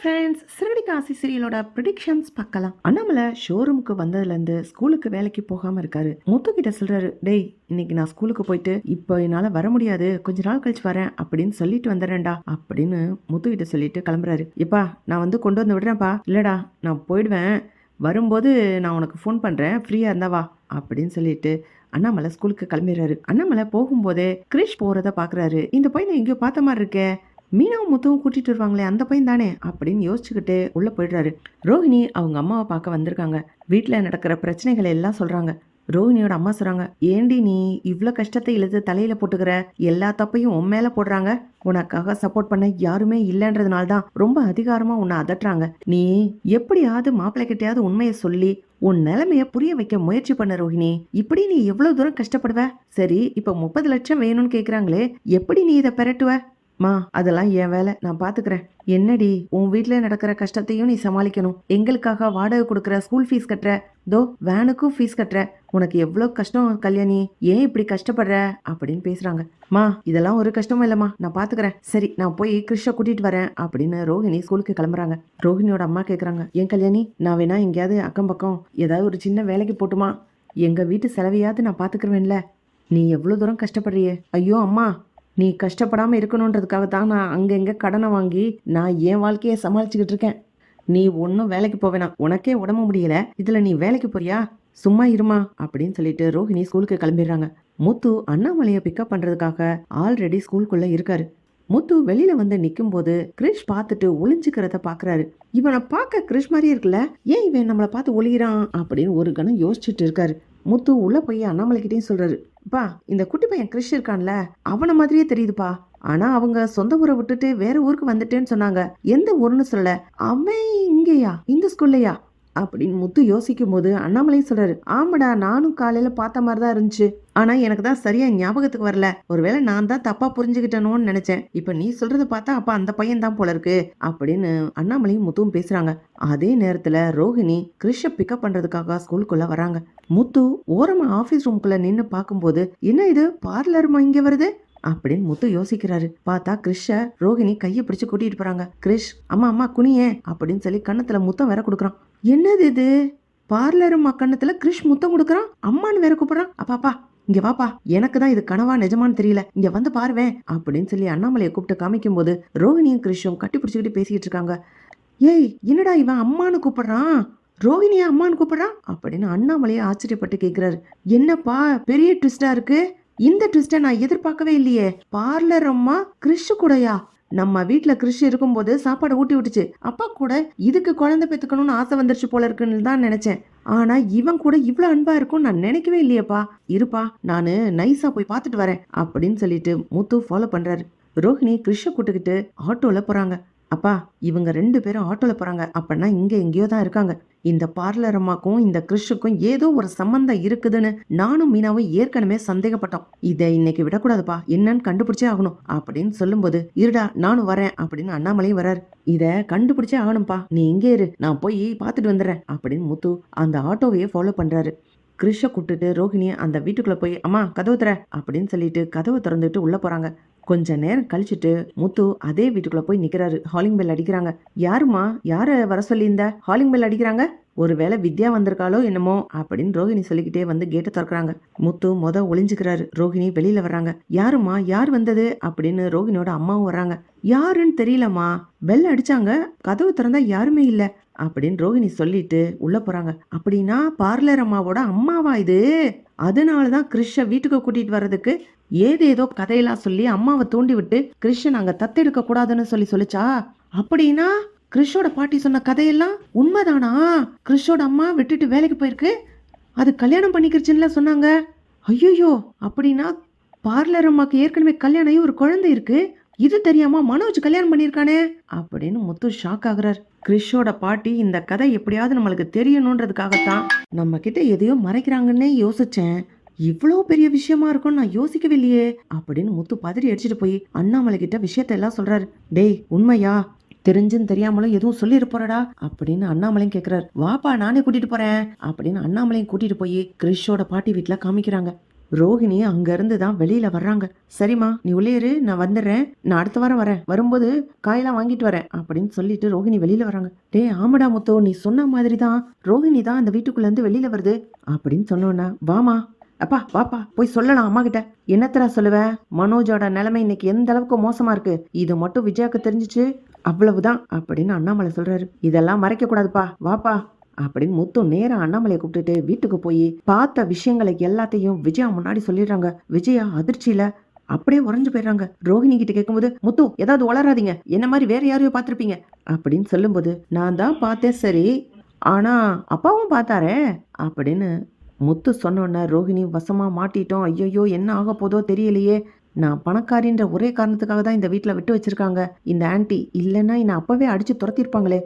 Friends சிறுடி காசி சீரியலோட ப்ரிடிக்ஷன்ஸ் பார்க்கலாம். அண்ணாமலை ஷோரூமுக்கு வந்ததுலேருந்து ஸ்கூலுக்கு வேலைக்கு போகாமல் இருக்காரு. முத்து கிட்ட சொல்கிறாரு டேய் இன்னைக்கு நான் ஸ்கூலுக்கு போயிட்டு இப்போ என்னால் வர முடியாது. கொஞ்ச நாள் கழிச்சு வரேன் அப்படின்னு சொல்லிட்டு வந்துடுறேன்டா அப்படின்னு முத்து கிட்ட சொல்லிட்டு கிளம்புறாரு. எப்பா நான் வந்து கொண்டு வந்து விடுறேன்ப்பா. இல்லைடா நான் போயிடுவேன். வரும்போது நான் உனக்கு ஃபோன் பண்ணுறேன் ஃப்ரீயாக இருந்தா வா அப்படின்னு சொல்லிட்டு அண்ணாமலை ஸ்கூலுக்கு கிளம்பிடுறாரு. அண்ணாமலை போகும்போதே கிரிஷ் போகிறத பார்க்குறாரு. இந்த பையனை எங்கேயோ பார்த்த மாதிரி இருக்கே. மீனவும் முத்துவும் கூட்டிட்டு வருவாங்களே அந்த பையன் தானே? அப்படின்னு யோசிச்சுக்கிட்டு உள்ள போயிடுறாரு. ரோஹிணி அவங்க அம்மாவை பார்க்க வந்திருக்காங்க. வீட்டில் நடக்கிற பிரச்சனைகளை எல்லாம் சொல்றாங்க. ரோஹிணியோட அம்மா சொல்றாங்க ஏண்டி நீ இவ்வளோ கஷ்டத்தை இழுத்து தலையில போட்டுக்கிற? எல்லா தப்பையும் உன் மேல போடுறாங்க. உனக்காக சப்போர்ட் பண்ண யாருமே இல்லைன்றதுனால தான் ரொம்ப அதிகாரமா உன்னை அதட்டுறாங்க. நீ எப்படியாவது மாப்பிள்ளை கிட்டயாவது உண்மையை சொல்லி உன் நிலைமைய புரிய வைக்க முயற்சி பண்ண ரோஹிணி. இப்படி நீ எவ்வளவு தூரம் கஷ்டப்படுவ? சரி இப்ப முப்பது லட்சம் வேணும்னு கேக்குறாங்களே எப்படி நீ இதை பெரட்டுவ? மா அதெல்லாம் என் வேலை. நான் பாத்துக்கிறேன். என்னடி உன் வீட்டுல நடக்கிற கஷ்டத்தையும் நீ சமாளிக்கணும். எங்களுக்காக வாடகை கொடுக்குற ஸ்கூல் ஃபீஸ் கட்டுற. தோ வேனுக்கும் ஃபீஸ் கட்டுற. உனக்கு எவ்வளோ கஷ்டம் கல்யாணி? ஏன் இப்படி கஷ்டப்படுற? அப்படின்னு பேசுறாங்க. மா இதெல்லாம் ஒரு கஷ்டமும் இல்லைம்மா. நான் பாத்துக்கிறேன். சரி நான் போய் கிருஷ்ண கூட்டிட்டு வரேன் அப்படின்னு ரோஹிணி ஸ்கூலுக்கு கிளம்புறாங்க. ரோஹிணியோட அம்மா கேக்குறாங்க. ஏன் கல்யாணி நான் வேணா எங்கேயாவது அக்கம் பக்கம் ஏதாவது ஒரு சின்ன வேலைக்கு போட்டுமா? எங்க வீட்டு செலவையாவது நான் பாத்துக்கிறேன்ல. நீ எவ்வளோ தூரம் கஷ்டப்படுறியே? ஐயோ அம்மா நீ கஷ்டப்படாமல் இருக்கணுன்றதுக்காக தான் நான் அங்கங்கே கடனை வாங்கி நான் என் வாழ்க்கையை சமாளிச்சுக்கிட்டு இருக்கேன். நீ ஒன்றும் வேலைக்கு போவேனா உனக்கே உடம்பு முடியல. இதில் நீ வேலைக்கு போறியா? சும்மா இருமா அப்படின்னு சொல்லிட்டு ரோஹிணி ஸ்கூலுக்கு கிளம்பிடுறாங்க. முத்து அண்ணாமலையை பிக்கப் பண்ணுறதுக்காக ஆல்ரெடி ஸ்கூலுக்குள்ளே இருக்காரு. முத்து வெளியில வந்து நிற்கும் போது கிரிஷ் பார்த்துட்டு ஒளிஞ்சுக்கிறத பாக்குறாரு. இவனை பார்க்க கிரிஷ் மாதிரி இருக்குல்ல? ஏன் இவன் நம்மளை பார்த்து ஒளிகிறான் அப்படின்னு ஒரு கணம் யோசிச்சுட்டு இருக்காரு. முத்து உள்ள போய் அண்ணாமலைக்கிட்டையும் சொல்றாரு. பா இந்த குட்டி பையன் கிறிஷ் இருக்கான்ல அவனை மாதிரியே தெரியுதுப்பா. ஆனா அவங்க சொந்த ஊரை விட்டுட்டு வேற ஊருக்கு வந்துட்டேன்னு சொன்னாங்க. எந்த ஊர்னு சொல்ல அவன் இங்கேயா? இந்த ஸ்கூல்லையா அப்படின்னு முத்து யோசிக்கும் போது அண்ணாமலையும் சொல்றாரு ஆமாடா நானும் காலையில பார்த்த மாதிரி தான் இருந்துச்சு. ஆனா எனக்கு தான் சரியா ஞாபகத்துக்கு வரல. ஒருவேளை நான் தான் தப்பா புரிஞ்சுக்கிட்டனோன்னு நினைச்சேன். இப்ப நீ சொல்றத பார்த்தா அப்ப அந்த பையன் தான் போல இருக்கு அப்படின்னு அண்ணாமலையும் முத்துவும் பேசுறாங்க. அதே நேரத்துல ரோஹிணி கிறிஷ பிக்கப் பண்றதுக்காக ஸ்கூலுக்குள்ள வராங்க முத்து ஓரமா ஆபீஸ் ரூம்குள்ள நின்னு பார்க்கும்போது என்ன இது? பார்லருமா இங்க வருது? அப்படின்னு முத்து யோசிக்கிறாரு. பார்த்தா கிறிஷ ரோஹிணி கையை பிடிச்சு கூட்டிட்டு போறாங்க. கிறிஷ் அம்மா அம்மா குனியே அப்படின்னு சொல்லி கண்ணத்துல முத்தம் வேற கொடுக்குறான். என்னது இது? பார்லரு அம்மா கன்னத்துல கிறிஷ் முத்தம் கொடுக்குறான் அம்மான்னு வேற கூப்பிடுறான். அப்பாப்பா இங்க வாப்பா எனக்கு தான் இது கனவா நிஜமான்னு தெரியல. இங்க வந்து பாருவேன் அப்படின்னு சொல்லி அண்ணாமலையை கூப்பிட்டு காமிக்கும் போது ரோஹிணியும் கிறிஷும் கட்டி பிடிச்சிக்கிட்டு பேசிக்கிட்டு இருக்காங்க. ஏய் என்னடா இவன் அம்மான்னு கூப்பிடுறான்? ரோஹிணியா அம்மான்னு கூப்பிடுறான்? அப்படின்னு அண்ணாமலையை ஆச்சரியப்பட்டு கேட்கிறாரு என்னப்பா பெரிய ட்விஸ்டா இருக்கு? இந்த ட்விஸ்டை நான் எதிர்பார்க்கவே இல்லையே. பார்லர் அம்மா கிறிஷு கூடயா? நம்ம வீட்ல கிருஷி இருக்கும்போது சாப்பாடு ஊட்டி விட்டுச்சு. அப்பா கூட இதுக்கு குழந்தை பெத்துக்கணும்னு ஆசை வந்துருச்சு போல இருக்குன்னு தான் நினைச்சேன். ஆனா இவன் கூட இவ்வளவு அன்பா இருக்கும் நான் நினைக்கவே இல்லையேப்பா. இருப்பா நானு நைஸா போய் பார்த்துட்டு வரேன் அப்படின்னு சொல்லிட்டு முத்து ஃபாலோ பண்றாரு. ரோஹிணி கிறிஷ கூட்டுக்கிட்டு ஆட்டோல போறாங்க. அப்பா இவங்க ரெண்டு பேரும் ஆட்டோல போறாங்க. அப்படின்னா இங்க எங்கேயோ தான் இருக்காங்க. இந்த பார்லர் அம்மாக்கும் இந்த கிறிஷுக்கும் ஏதோ ஒரு சம்பந்தம் இருக்குதுன்னு நானும் மீனாவும் ஏற்கனவே சந்தேகப்பட்டோம். இதை இன்னைக்கு விடக்கூடாதுப்பா. என்னன்னு கண்டுபிடிச்சே ஆகணும். அப்படின்னு சொல்லும்போது இருடா நானும் வரேன். அப்படின்னு அண்ணாமலையும் வராரு இத கண்டுபிடிச்சே ஆகணும்ப்பா. நீ இங்கே இரு. நான் போய் பார்த்துட்டு வந்துடுறேன். அப்படின்னு முத்து அந்த ஆட்டோவையே ஃபாலோ பண்றாரு. கிறிஷை கூப்பிட்டுட்டு ரோஹிணியை அந்த வீட்டுக்குள்ள போய் அம்மா கதவு தர அப்படின்னு சொல்லிட்டு கதவை திறந்துட்டு உள்ள போறாங்க. கொஞ்ச நேரம் கழிச்சுட்டு முத்து அதே வீட்டுக்குள்ள போய் நிக்கிறாரு. ஹாலிங் பெல் அடிக்கிறாங்க. யாருமா யார வர சொல்லியிருந்த? ஹாலிங் பெல் அடிக்கிறாங்க? ஒருவேளை வித்யா வந்திருக்காளோ என்னமோ அப்படின்னு ரோஹிணி சொல்லிக்கிட்டே வந்து கேட்டை திறக்கிறாங்க. முத்து மொத ஒளிஞ்சுக்கிறாரு. ரோஹிணி வெளியில வர்றாங்க. யாருமா யார் வந்தது? அப்படின்னு ரோஹிணியோட அம்மாவும் வர்றாங்க. யாருன்னு தெரியலம்மா. பெல் அடிச்சாங்க. கதவு திறந்தா யாருமே இல்ல. அப்படின்னு ரோஹிணி சொல்லிட்டு உள்ள போறாங்க. அப்படின்னா பார்லர் அம்மாவோட அம்மாவா இது? அதனாலதான் கிறிஷ வீட்டுக்கு கூட்டிட்டு வர்றதுக்கு ஏதேதோ கதையெல்லாம் சொல்லி அம்மாவை தூண்டி விட்டு கிறிஷ அங்க தத்தெடுக்க கூடாதுன்னு சொல்லி சொல்லிச்சா? அப்படின்னா கிறிஷோட பாட்டி சொன்ன கதையெல்லாம் உண்மைதானா? கிறிஷோட அம்மா விட்டுட்டு வேலைக்கு போயிருக்கு. அது கல்யாணம் பண்ணிக்கிறச்சுன்னு சொன்னாங்க. ஐயோயோ அப்படின்னா பார்லர் அம்மாக்கு ஏற்கனவே கல்யாணம் ஆகி ஒரு குழந்தை இருக்கு. இது தெரியாம மனோஜ் கல்யாணம் பண்ணியிருக்கானே? அப்படின்னு முத்து ஷாக் ஆகுறார். கிறிஷோட பாட்டி இந்த கதை எப்படியாவது நம்மளுக்கு தெரியணுன்றதுக்காகத்தான். நம்ம கிட்ட எதையோ மறைக்கிறாங்கன்னே யோசிச்சேன். இவ்வளோ பெரிய விஷயமா இருக்கும்னு நான் யோசிக்கவில்லையே அப்படின்னு முத்து பதறி அடிச்சுட்டு போய் அண்ணாமலை கிட்ட விஷயத்த எல்லாம் சொல்றாரு. டேய் உண்மையா? தெரிஞ்சும் தெரியாமலும் எதுவும் சொல்லிட போறடா அப்படின்னு அண்ணாமலையும் கேக்குறாரு. வாப்பா நானே கூட்டிட்டு போறேன் அப்படின்னு அண்ணாமலையும் கூட்டிட்டு போய் கிறிஷோட பாட்டி வீட்டுல காமிக்கிறாங்க. ரோஹிணி அங்கேருந்து தான் வெளியில் வர்றாங்க. சரிம்மா நீ உள்ளே நான் வந்துடுறேன். நான் அடுத்த வாரம் வரேன். வரும்போது காயெல்லாம் வாங்கிட்டு வரேன் அப்படின்னு சொல்லிட்டு ரோஹிணி வெளியில் வராங்க டேய் ஆமடா முத்தோ நீ சொன்ன மாதிரி தான் ரோஹிணி தான் அந்த வீட்டுக்குள்ளேருந்து வெளியில் வருது அப்படின்னு சொன்னோன்னா. வாமா அப்பா வாப்பா போய் சொல்லலாம் அம்மா கிட்ட. என்னத்தடா சொல்லுவேன் மனோஜோட நிலைமை இன்னைக்கு எந்த அளவுக்கு மோசமா இருக்கு? இது மட்டும் விஜயாக்கு தெரிஞ்சிச்சு? அவ்வளவுதான் அப்படின்னு அண்ணாமலை சொல்றாரு. இதெல்லாம் மறைக்க கூடாதுப்பா வாப்பா அப்படின்னு முத்து நேரம் அண்ணாமலையை கூப்பிட்டுட்டு வீட்டுக்கு போய் பார்த்த விஷயங்களை எல்லாத்தையும் விஜயா முன்னாடி சொல்லிடுறாங்க. விஜயா அதிர்ச்சியில அப்படியே உறைஞ்சு போயிடுறாங்க. ரோஹிணி கிட்ட கேட்கும்போது முத்து ஏதாவது வளராதீங்க என்ன மாதிரி வேற யாரையோ பார்த்துருப்பீங்க. அப்படின்னு சொல்லும்போது நான் தான் பார்த்தேன் சரி. ஆனா அப்பாவும் பார்த்தாரே. அப்படின்னு முத்து சொன்னோன்ன ரோஹிணி வசமா மாட்டிட்டோம். ஐயோ என்ன ஆக போதோ தெரியலையே. நான் பணக்காரின்ற ஒரே காரணத்துக்காக தான் இந்த வீட்டில் விட்டு வச்சிருக்காங்க. இந்த ஆன்ட்டி இல்லைன்னா என்னை அப்போவே அடித்து துரத்திருப்பாங்களே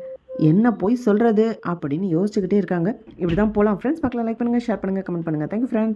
என்ன போய் சொல்கிறது அப்படின்னு யோசிச்சுக்கிட்டே இருக்காங்க. இப்படி தான் போகலாம் ஃப்ரெண்ட்ஸ் பக்கம் லைக் பண்ணுங்க ஷேர் பண்ணுங்கள் கமெண்ட் பண்ணுங்க. Thank you friends